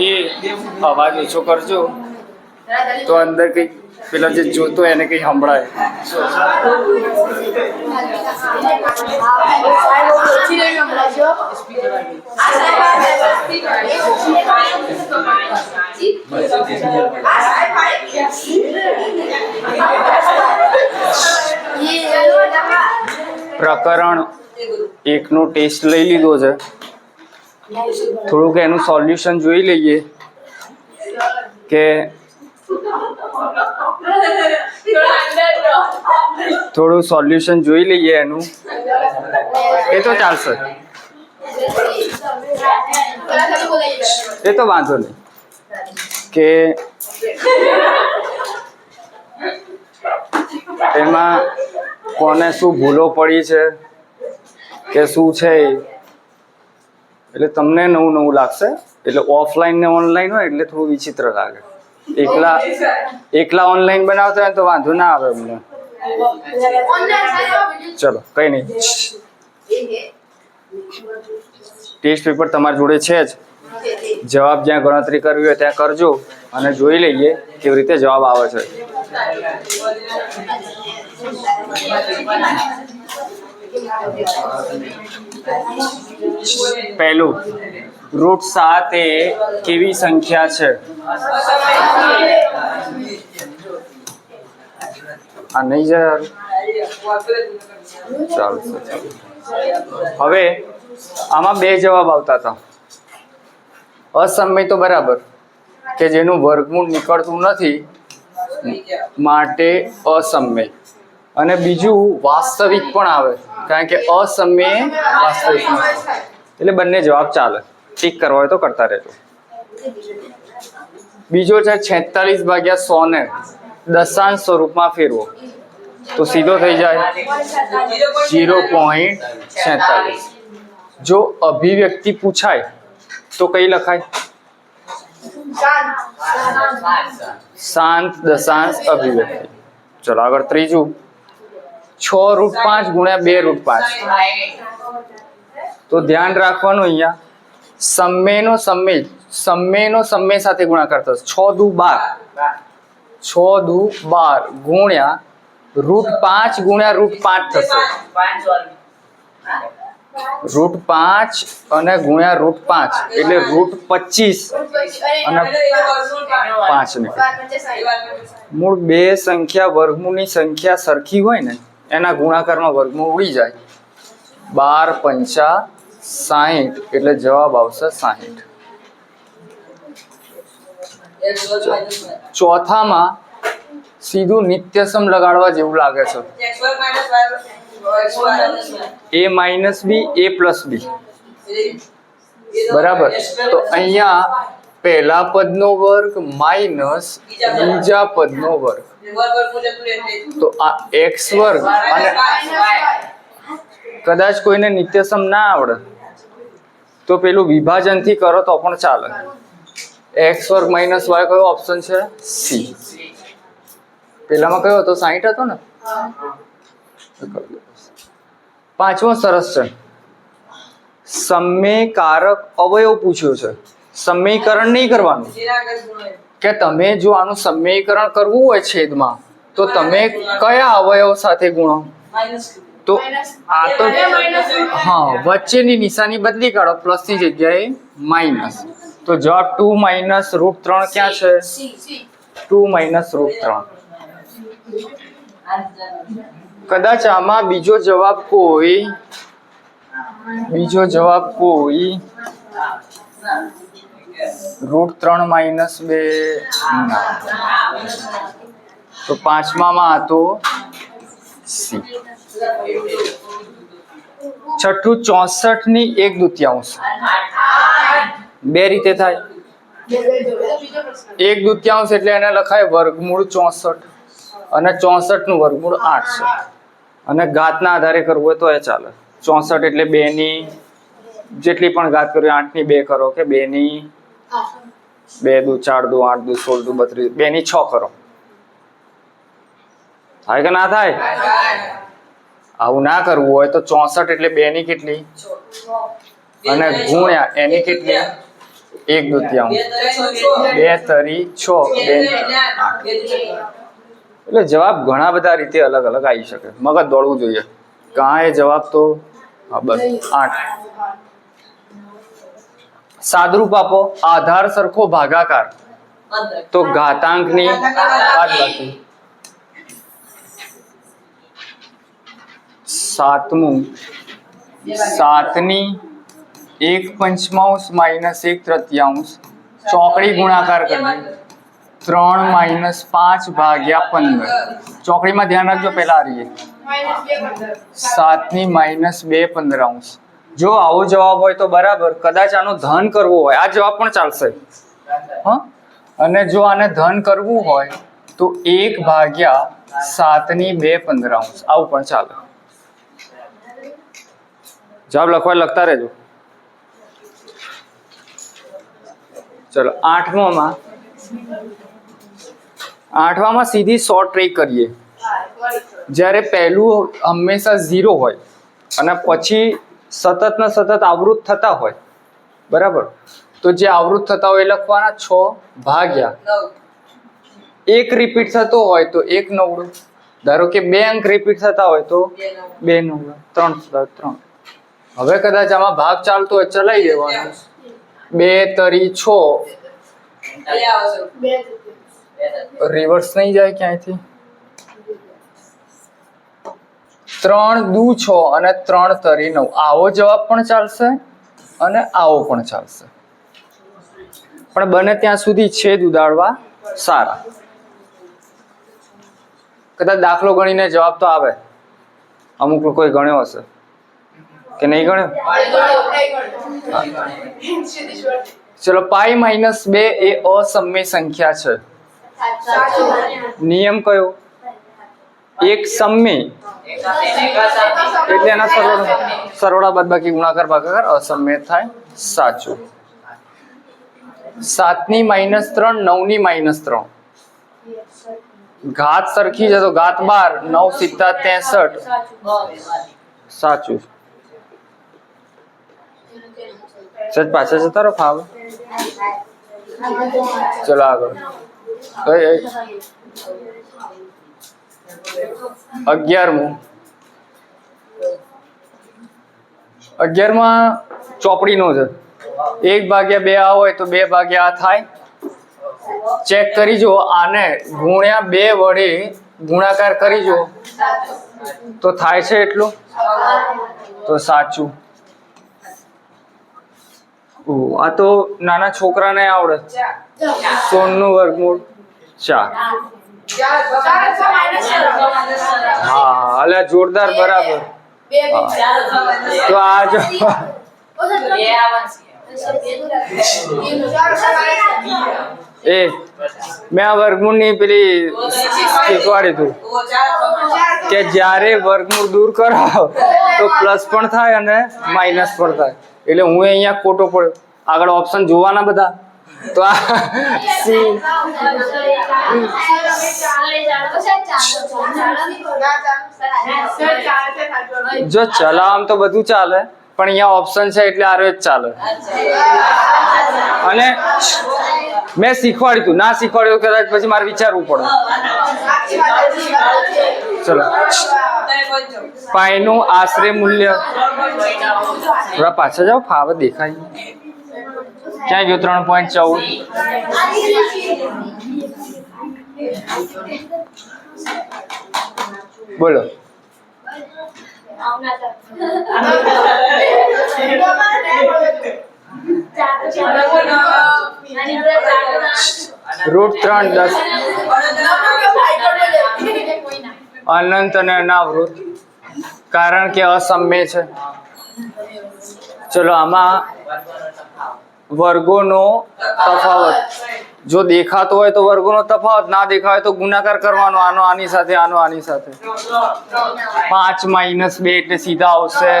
એ અવાજ ઓછો કરજો તો અંદર કંઈક પેલા જે જોતો એને કંઈ સંભળાય પ્રકરણ એકનો ટેસ્ટ લઈ લીધો છે. થોડુંક એનું સોલ્યુશન જોઈ લઈએ કે થોડું સોલ્યુશન જોઈ લઈએ એનું. એ તો ચાલશે. એ તો વાંધો નહીં. કે એમાં કોને શું ભૂલો પડી છે? કે શું છે એટલે તમને નવું નવું લાગશે. એટલે ઓફલાઈન ને ઓનલાઈન હોય એટલે થોડું વિચિત્ર લાગે. એકલા એકલા ઓનલાઈન બનાવતા હોય તો વાંધો ના આવે અમને. ચલો, કઈ નહીં. ટેસ્ટ પેપર તમારી જોડે છે જ. જવાબ જ્યાં ગણતરી કરવી હોય ત્યાં કરજો. અને જોઈ લઈએ કેવી રીતે જવાબ આવે છે. પહેલું રૂટ સાત એ કેવી સંખ્યા છે? આ નહીં જાય ચાલશે. હવે આમાં બે જવાબ આવતા હતા. અસમય તો બરાબર, કે જેનું વર્ગમૂળ નીકળતું નથી, માટે અસમય. અને બીજું વાસ્તવિક પણ આવે કારણ કે અસમય વાસ્તવિક એટલે બંને જવાબ ચાલે. ટીક કરવા હોય તો કરતા રહેજો. બીજો છે છેતાલીસ ભાગ્યા સો ને દશાંશ સ્વરૂપમાં ફેરવો. તો સીધો થઈ જાય ઝીરો પોઈન્ટ છેતાલીસ. જો અભિવ્યક્તિ પૂછાય તો કઈ લખાય? શાંત દશાંશ અભિવ્યક્તિ. ચલો આગળ ત્રીજું. છ રૂટ પાંચ ગુણ્યા બે રૂટ પાંચ. તો ધ્યાન રાખવાનું અહીંયા. સમયનો સમય. સમયનો સમય સાથે ગુણાકાર થશે. છ દુ બાર. છ દુ બાર ગુણ્યા રૂટ પાંચ ગુણ્યા રૂટ પાંચ થશે. રૂટ પાંચ અને ગુણ્યા રૂટ પાંચ. એટલે રૂટ પચીસ અને પાંચ મૂળ બે સંખ્યા વર્ગમૂળની સંખ્યા સરખી હોય ને એના ગુણાકારમાં વર્ગમૂળ ઉડી જાય. બાર પંચા સાહીઠ, એટલે જવાબ આવશે સાહીઠ. ચોથામાં સીધું નિત્યસમ લગાડવા જેવું લાગે છે. A minus B, A plus B. બરાબર? તો અહીંયા પહેલા પદનો વર્ગ માઇનસ બીજા પદનો વર્ગ. તો આ એક્સ વર્ગ અને કદાચ કોઈને નિત્યસમ ના આવડે. તો પેલું વિભાજનથી કરો તો પણ ચાલે. એક્સ વર્ગ માઇનસ વાય કયો ઓપ્શન છે? સી પેલામાં કયો હતો? સાહીઠ હતો ને? પાંચમો સરસ છે. સમયકારક અવયવ પૂછ્યો છે. સમયકરણ નહીં કરવાનું. કે તમે જો આનું સમીકરણ કરવું હોય છેદમાં તો તમે કયા અવયવ સાથે ગુણો? તો આ તો હા વચ્ચેની નિશાની બદલી કાઢો પ્લસની જગ્યાએ માઇનસ. તો જવાબ ટુ માઇનસ રૂટ ત્રણ ક્યાં છે? ટુ માઇનસ રૂટ ત્રણ. કદાચ આમાં બીજો જવાબ કોઈ બીજો જવાબ કોઈ. રૂટ ત્રણ માઇનસ બે તો પાંચમામાં હતો સી. છઠ્ઠું ચોસઠની એક દુત્યાંશ. બે રીતે થાય. એક દુત્યાંશ એટલે એને લખાય વર્ગમૂળ ચોસઠ અને ચોસઠનું વર્ગમૂળ આઠસો અને ઘાતના આધારે કરવું હોય તો એ ચાલે. ચોસઠ એટલે બે ની જેટલી પણ ઘાત કરવી આઠની બે કરો કે બે ની બે દુ, ચાર દુ, આઠ દુ, સોળ દુ, બત્રીસ બે ની છ કરો. થાય કે ના થાય? આવું ના કરવું હોય તો ચોસઠ એટલે બે ની કેટલી? અને ગુણ્યા, એની કેટલી? એક દુત્યાંશ બે તરી છ, બે આઠ. એટલે જવાબ ઘણા બધા રીતે અલગ અલગ આવી શકે. મગજ દોડવું જોઈએ. કાં એ જવાબ તો? હા, બસ. આઠ. સાદરૂપ આપો, આધાર સરખો ભાગાકાર. તો ઘાતાંકની બાદબાકી સાતમું. સાતની એક પંચમાંશ માઇનસ એક તૃતીયાંશ. ચોકડી ગુણાકાર કરવી ત્રણ માઇનસ પાંચ ભાગ્યા પંદર. ચોકડીમાં ધ્યાન રાખજો, પહેલા હારીએ સાતની માઇનસ બે પંદર અંશ જો આવો જવાબ હોય તો બરાબર, કદાચ આનું ધન કરવું હોય. આ જવાબ પણ ચાલશે. હા? અને જો આને ધન કરવું હોય તો એક ભાગ્યા સાતની બે પંદર અંશ. આવું પણ ચાલે. જવાબ લખવા લખતા રહેજો. ચલો, આઠમામાં આઠમામાં સીધી શોર્ટ ટ્રેક કરીએ. જ્યારે પહેલું હંમેશા ઝીરો હોય અને પછી સતત ને સતત આવૃત થતા હોય. બરાબર? તો જે આવૃત થતા હોય એ લખવાના છ ભાગ્યા. એક રિપીટ થતો હોય તો એક નવડો. ધારો કે બે અંક રિપીટ થતા હોય તો બે નવડો. ત્રણ ત્રણ. હવે કદાચ આમાં ભાગ ચાલતો હોય ચલાવી દેવાનો. બે તરી છ. રિવર્સ નહીં જાય ક્યાંયથી? ત્રણ દુ છ અને ત્રણ તરી નવ. આવો જવાબ પણ ચાલશે અને આવો પણ ચાલશે. પણ બને ત્યાં સુધી છેદ ઉડાડવા સારા. કદાચ દાખલો ગણીને જવાબ તો આવે. અમુક લોકોએ ગણ્યો હશે. કે નહીં ગણ્યો? ચલો પાઈ માઇનસ બે એ અસમય સંખ્યા છે. નિયમ કયો? એક સમય એટલે એના સરવાળા સરવાળા બાદબાકી ગુણાકાર ભાગાકાર અસમ્ય થાય. સાચું. સાતની માઇનસ ત્રણ, નવની માઇનસ ત્રણ. ઘાત સરખી છે તો ઘાત બાર, નવ સિત્તા ત્રેસઠ. સાચું. સજ પાછા જતા રહો, ફાવ. ચલો આગળ. અગિયારમું. અગિયારમાં ચોપડીનો છે. એક ભાગ્યા બે આ હોય તો બે ભાગ્યા આ થાય. ચેક કરી જો આને ગુણ્યા બે વડે ગુણાકાર કરી જો તો થાય છે એટલું? તો સાચું. આ તો નાના છોકરાને આવડે. સોનનું વર્ગમૂળ ચાર. હા અલ્યા જોરદાર બરાબર. તો આ જો એ મેં આ વર્ગમૂળની પેલી શીખવાડી તું. કે જ્યારે વર્ગમૂળ દૂર કરો તો પ્લસ પણ થાય અને માઇનસ પણ થાય. એટલે હું અહીંયા ખોટો પડ્યો. આગળ ઓપ્શન જોવાના બધા. તો આ સી. જો ચલાવવામાં તો બધું ચાલે પણ અહીંયા ઓપ્શન છે એટલે આરો જ ચાલે. અને મેં શીખવાડ્યું હતું ના શીખવાડ્યું કદાચ પછી મારે વિચારવું પડે. ચલો. પાઈનું આશરે મૂલ્ય. થોડા પાછા જાઓ ફાવે દેખાય. ક્યાં ગયું? ત્રણ પોઈન્ટ ચૌદ. બોલો. રૂટ ત્રણ, દસ. અનંત અને અનાવૃત. કારણ કે અસમ્ય છે. ચલો, આમાં વર્ગોનો તફાવત. જો દેખાતો હોય તો વર્ગોનો તફાવત, ના દેખાય તો ગુણાકાર કરવાનો. આનો આની સાથે, આનો આની સાથે. પાંચ માઇનસ બે એટલે સીધા આવશે.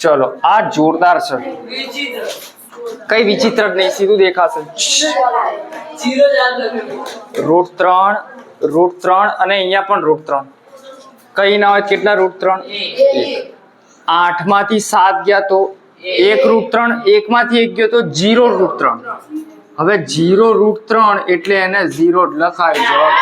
ચલો, આ જોરદાર છે. કઈ વિચિત્ર જ નહીં, સીધું દેખાશે. રૂટ ત્રણ રૂટ ત્રણ અને અહીંયા પણ રૂટ ત્રણ. કઈ ના હોય, કેટલા રૂટ ત્રણ? આઠમાંથી સાત ગયા તો એક રૂટ ત્રણ એક માંથી એક ગયો તો જીરો રૂટ ત્રણ. હવે જીરો રૂટ ત્રણ એટલે એને ઝીરો લખાય જવાબ.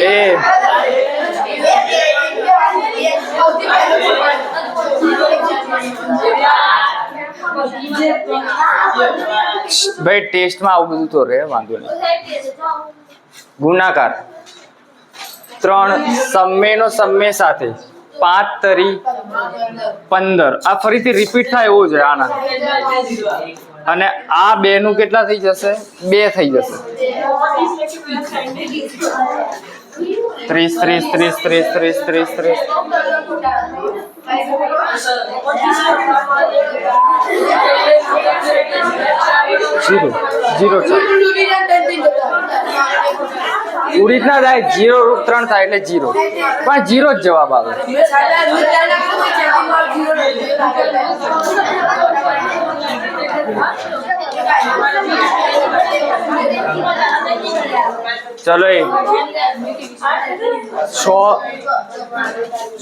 એ. ભાઈ, ટેસ્ટમાં આવું બધું તો રહે, વાંધો નહીં. ગુણાકાર. ત્રણ સમ્મેનો સમ્મે સાથે. પાંચ તરી પંદર. આ ફરીથી રિપીટ થાય એવું છે આના. અને આ બે નું કેટલા થઈ જશે? બે થઈ જશે. ત્રીસ ત્રીસ ત્રીસ ત્રીસ ત્રીસ ત્રીસ ત્રીસ. જીરો જીરો છે ઉડી ના થાય, જીરો રૂટ ત્રણ થાય એટલે જીરો. પણ જીરો જ જવાબ આવે. Thank એ છ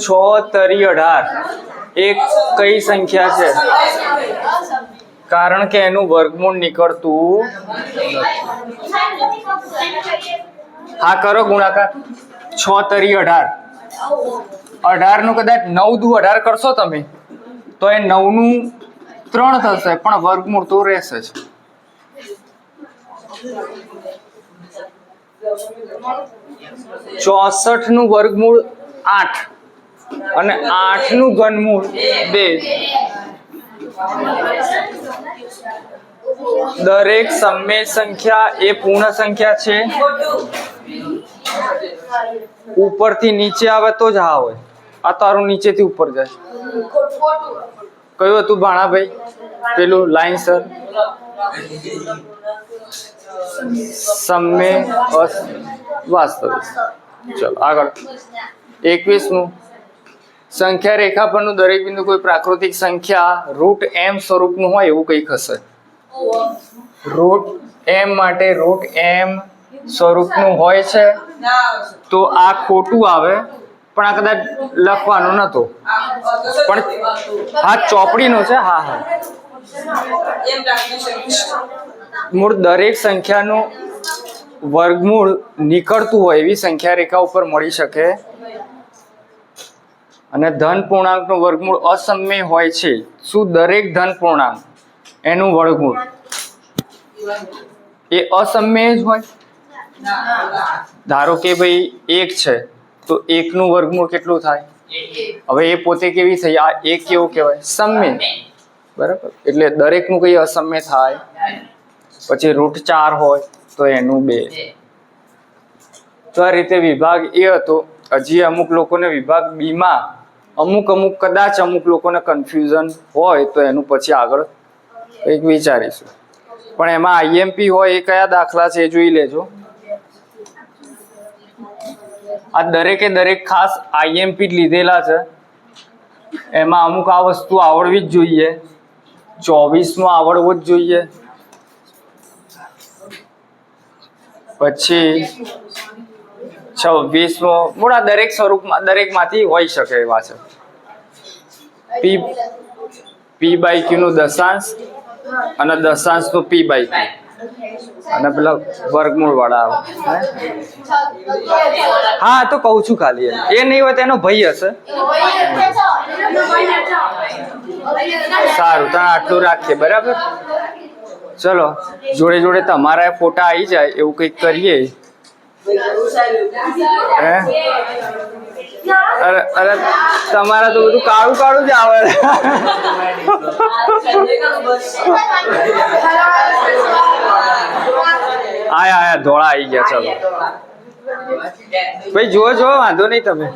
છ તરી અઢાર. એક કઈ સંખ્યા છે? કારણ કે એનું વર્ગમૂળ નીકળતું હા, કરો ગુણાકાર. છ તરી અઢાર. અઢારનું કદાચ નવ દુ અઢાર કરશો તમે, તો એ નવનું ત્રણ થશે, પણ વર્ગમૂળ તો રહેશે જ. ચોસઠનું વર્ગમૂળ આઠ અને આઠનું ઘનમૂળ બે. દરેક સમય સંખ્યા એ પૂર્ણ સંખ્યા છે. ઉપરથી નીચે આવે તો જ હા હોય. આ તારું નીચેથી ઉપર જાય કયું હતું ભાણાભાઈ? પેલું લાઈન સર સમ્ય વાસ્તવિક ચલો આગળ એકવીસમું સંખ્યા રેખા પરનું દરેક બિંદુ કોઈ પ્રાકૃતિક સંખ્યા રૂટ એમ સ્વરૂપનું હોય એવું કંઈક હશે રૂટ એમ માટે રૂટ એમ સ્વરૂપનું હોય છે તો આ ખોટું આવે પણ આ કદાચ લખવાનું નતું પણ હા ચોપડીનો છે હા હા મૂળ દરેક સંખ્યાનું વર્ગમૂળ નીકળતું હોય એવી સંખ્યા રેખા ઉપર મળી શકે. અને ધન પૂર્ણાંકનું વર્ગમૂળ અસમ્ય હોય છે. શું દરેક ધન પૂર્ણાંક? એનું વર્ગમૂળ. એ અસમ્ય જ હોય? ધારો કે ભાઈ એક છે તો એકનું વર્ગમૂળ કેટલું થાય? હવે એ પોતે કેવી થઈ? આ એક કેવું કહેવાય? સમ્ય. બરાબર? એટલે દરેકનું કઈ અસમ્ય થાય. પછી રૂટ ચાર હોય તો એનું બે. તો આ રીતે વિભાગ એ હતો. હજી અમુક લોકોને વિભાગ બીમાં અમુક અમુક કદાચ અમુક લોકોને કન્ફ્યુઝન હોય તો એનું પછી આગળ કંઈક વિચારીશું. પણ એમાં આઈએમપી હોય એ કયા દાખલા છે એ જોઈ લેજો. આ દરેકે દરેક ખાસ આઈએમપી લીધેલા છે. એમાં અમુક આ વસ્તુ આવડવી જ જોઈએ. ચોવીસમાં આવડવો જ જોઈએ. પછી છવ્વીસમો, મોટા દરેક સ્વરૂપમાં, દરેકમાંથી હોઈ શકે એવા છે. પી પી બાય ક્યુ નું દશાંશ અને દશાંશનું પી બાય ક્યુ અને પેલા વર્ગમૂળ વાળા હા, તો કહું છું ખાલી. એ નહીં હોય તો એનો ભય હશે. સારું તને આટલું રાખીએ, બરાબર? ચલો, જોડે જોડે તમારા ફોટા આવી જાય, એવું કંઈક કરીએ. અરે અરે, તમારા તો બધું કાળું કાળું જ આવે. આયા આયા, ધોળા આવી ગયા, ચલો. ભાઈ જુઓ જુઓ વાંધો નહીં તમે.